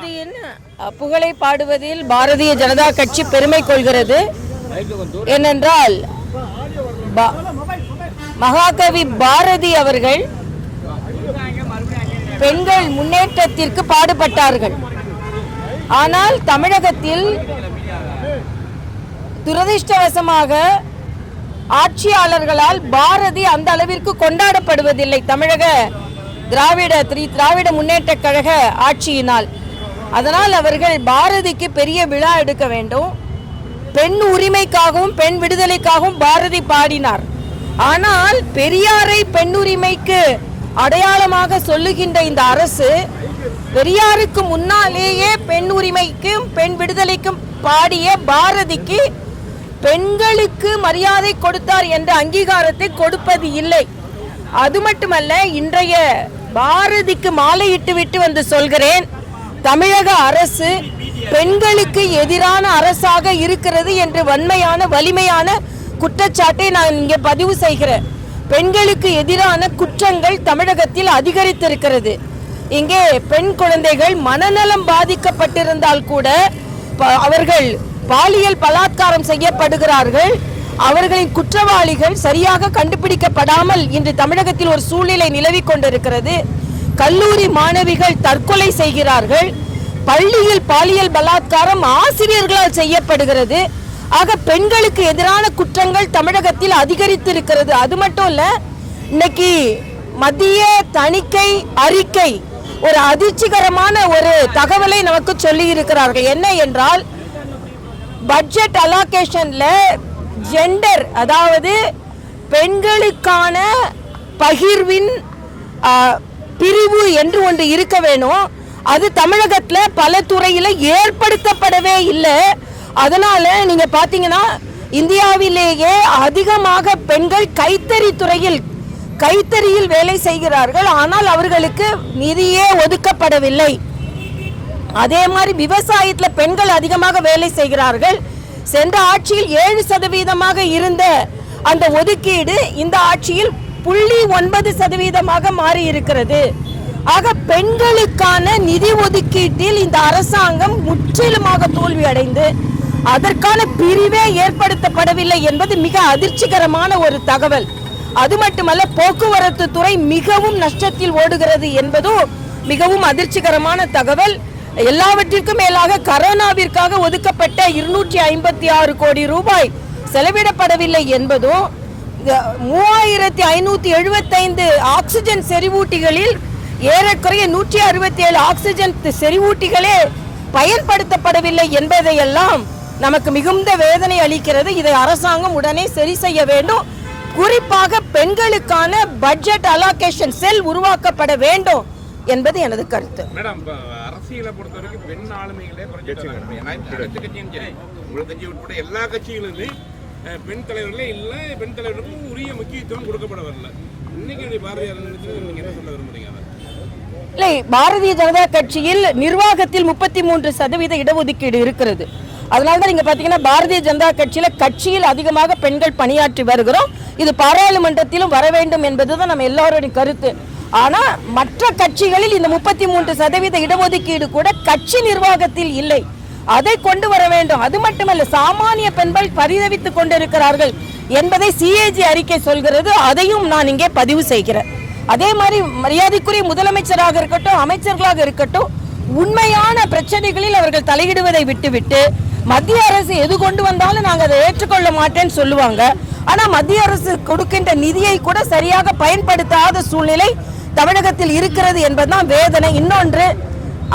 பாரதியின் புகழை பாடுவதில் பாரதிய ஜனதா கட்சி பெருமை கொள்கிறது. ஏனென்றால் பா- மகாகவி பாரதி அவர்கள் பெண்கள் முன்னேற்றத்திற்கு பாடுபட்டார்கள். ஆனால் தமிழகத்தில் துரதிர்ஷ்டவசமாக ஆட்சியாளர்களால் பாரதி அந்த அளவிற்கு கொண்டாடப்படுவதில்லை தமிழக திராவிட திராவிட முன்னேற்ற கழக ஆட்சியினால். அதனால் அவர்கள் பாரதிக்கு பெரிய விழா எடுக்க வேண்டும். பெண் உரிமைக்காகவும் பெண் விடுதலைக்காகவும் பாரதி பாடினார். ஆனால் பெரியாரை பெண் உரிமைக்கு அடையாளமாக சொல்லுகின்ற இந்த அரசு பெரியாருக்கு முன்னாலேயே பெண் உரிமைக்கும் பெண் விடுதலைக்கும் பாடிய பாரதிக்கு பெண்களுக்கு மரியாதை கொடுத்தார் என்ற அங்கீகாரத்தை கொடுப்பது இல்லை. அது மட்டுமல்ல இன்றைய பாரதிக்கு மாலையிட்டு விட்டு வந்து சொல்கிறேன். தமிழக அரசு பெண்களுக்கு எதிரான அரசாக இருக்கிறது என்று வன்மையான வலிமையான குற்றச்சாட்டை நான் இங்கே பதிவு செய்கிறேன். பெண்களுக்கு எதிரான குற்றங்கள் தமிழகத்தில் அதிகரித்திருக்கிறது. இங்கே பெண் குழந்தைகள் மனநலம் பாதிக்கப்பட்டிருந்தால் கூட ப- அவர்கள் பாலியல் பலாத்காரம் செய்யப்படுகிறார்கள். அவர்களின் குற்றவாளிகள் சரியாக கண்டுபிடிக்கப்படாமல் இன்று தமிழகத்தில் ஒரு சூழ்நிலை நிலவிக் கொண்டிருக்கிறது. கல்லூரி மாணவிகள் தற்கொலை செய்கிறார்கள். பள்ளியில் பாலியல் பலாத்காரம் ஆசிரியர்களால் செய்யப்படுகிறது. ஆக பெண்களுக்கு எதிரான குற்றங்கள் தமிழகத்தில் அதிகரித்திருக்கிறது. அது மட்டும் இல்ல இன்னைக்கு மத்திய தணிக்கை அறிக்கை ஒரு அதிர்ச்சிகரமான ஒரு தகவலை நமக்கு சொல்லி இருக்கிறார்கள் என்ன என்றால் பட்ஜெட் அலோகேஷன்ல ஜெண்டர் அதாவது பெண்களுக்கான பகிர்வின் பிரிவு என்று ஒன்று இருக்க வேணும். அது தமிழகத்தில் பல துறையில் ஏற்படுத்தப்படவே இல்லை. அதனால நீங்க பாத்தீங்கன்னா இந்தியாவிலேயே அதிகமாக பெண்கள் கைத்தறி துறையில் கைத்தறியில் வேலை செய்கிறார்கள். ஆனால் அவர்களுக்கு நிதியே ஒதுக்கப்படவில்லை. அதே மாதிரி விவசாயத்தில் பெண்கள் அதிகமாக வேலை செய்கிறார்கள். சென்ற ஆட்சியில் ஏழு சதவீதமாக இருந்த அந்த ஒதுக்கீடு இந்த ஆட்சியில் புள்ளி ஒன்பது சதவீதமாக மாறி இருக்கிறது ஆக பெண்களுக்கான நிதி ஒதுக்கீட்டில் இந்த அரசாங்கம் முற்றிலுமாக தோல்வி அடைந்து அதற்கான பிரிவே ஏற்படுத்தப்படவில்லை என்பது மிக அதிர்ச்சிகரமான ஒரு தகவல். அது மட்டுமல்ல போக்குவரத்து துறை மிகவும் நஷ்டத்தில் ஓடுகிறது என்பதும் மிகவும் அதிர்ச்சிகரமான தகவல். எல்லாவற்றிற்கும் மேலாக கரோனாவிற்காக ஒதுக்கப்பட்ட இருநூற்றி ஐம்பத்தி ஆறு கோடி ரூபாய் செலவிடப்படவில்லை என்பதும் மூவாயிரத்தி ஐநூத்தி எழுபத்தைந்து ஆக்சிஜன் செறிவூட்டிகளில் ஏறக்குறைய நூற்றி அறுபத்தி ஏழு ஆக்சிஜன் செறிவூட்டிகளே பயன்படுத்தப்படவில்லை என்பதையெல்லாம் நமக்கு மிகுந்த வேதனை அளிக்கிறது. இதை அரசாங்கம் உடனே சரி செய்ய வேண்டும். குறிப்பாக பெண்களுக்கான பட்ஜெட் அலோகேஷன் செல் உருவாக்கப்பட வேண்டும் என்பது எனது கருத்து. மேடம் அரசியலை பொறுத்த வரைக்கும் பெண் ஆளுமைகளே எல்லா கட்சிகளிலுமே பெண் தலைவர்களே இல்லை பெண் தலைவர்களுக்கும் உரிய முக்கியத்துவம் கொடுக்கப்பட வரல. இன்னைக்கு பாரதியார் நீங்க என்ன சொல்ல விரும்புறீங்க அதை? இல்லை பாரதிய ஜனதா கட்சியில் நிர்வாகத்தில் முப்பத்தி மூன்று சதவீத இடஒதுக்கீடு இருக்கிறது. அதனால தான் நீங்க பாத்தீங்கன்னா பாரதிய ஜனதா கட்சியில கட்சியில் அதிகமாக பெண்கள் பணியாற்றி வருகிறோம். இது பாராளுமன்றத்திலும் வர வேண்டும் என்பதுதான் நம்ம எல்லோருடைய கருத்து. ஆனா மற்ற கட்சிகளில் இந்த முப்பத்தி மூன்று சதவீத இடஒதுக்கீடு கூட கட்சி நிர்வாகத்தில் இல்லை. அதை கொண்டு வர வேண்டும். அது மட்டுமல்ல சாமானிய பெண்கள் பரிதவித்துக் கொண்டிருக்கிறார்கள் என்பதை சிஏஜி அறிக்கை சொல்கிறது. அதையும் நான் இங்கே பதிவு செய்கிறேன். அதே மாதிரி மரியாதைக்குரிய முதலமைச்சராக இருக்கட்டும் அமைச்சர்களாக இருக்கட்டும் உண்மையான பிரச்சனைகளில் அவர்கள் தலையிடுவதை விட்டுவிட்டு மத்திய அரசு எது கொண்டு வந்தாலும் நாங்கள் அதை ஏற்றுக்கொள்ள மாட்டேன்னு சொல்லுவாங்க. ஆனா மத்திய அரசு கொடுக்கின்ற நிதியை கூட சரியாக பயன்படுத்தாத சூழ்நிலை தமிழகத்தில் இருக்கிறது என்பதுதான் வேதனை. இன்னொன்று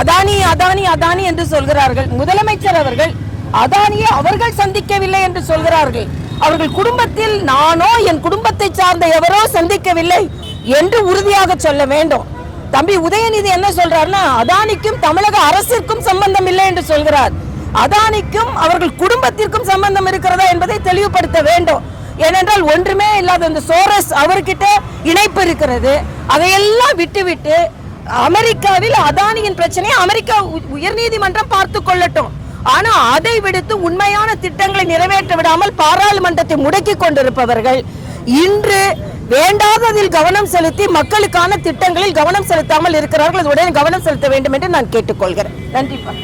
அதானி அதானி அதானி என்று சொல்கிறார்கள். முதலமைச்சர் அவர்கள் அதானியை அவர்கள் சந்திக்கவில்லை என்று சொல்கிறார்கள். அவர்கள் குடும்பத்தில் நானோ என் குடும்பத்தை சார்ந்த எவரோ சந்திக்கவில்லை என்று உறுதியாக சொல்ல வேண்டும். தம்பி உதயநிதி என்ன சொல்றாருன்னா அதானிக்கும் தமிழக அரசிற்கும் சம்பந்தம் இல்லை என்று சொல்கிறார். அதானிக்கும் அவர்கள் குடும்பத்திற்கும் சம்பந்தம் இருக்கிறதா என்பதை தெளிவுபடுத்த வேண்டும். ஏனென்றால் ஒன்றுமே இல்லாத இந்த சோரஸ் அவர்கிட்ட இணைப்பு இருக்கிறது. அதையெல்லாம் விட்டுவிட்டு அமெரிக்காவில் அதானியின் பிரச்சனையை அமெரிக்கா உ- உயர்நீதிமன்றம் பார்த்து கொள்ளட்டும். ஆனா அதை விடுத்து உண்மையான திட்டங்களை நிறைவேற்ற விடாமல் பாராளுமன்றத்தை முடக்கி கொண்டிருப்பவர்கள் இன்று வேண்டாததில் கவனம் செலுத்தி மக்களுக்கான திட்டங்களில் கவனம் செலுத்தாமல் இருக்கிறார்கள். அது உடனே கவனம் செலுத்த வேண்டும் என்று நான் கேட்டுக்கொள்கிறேன். நன்றிப்பா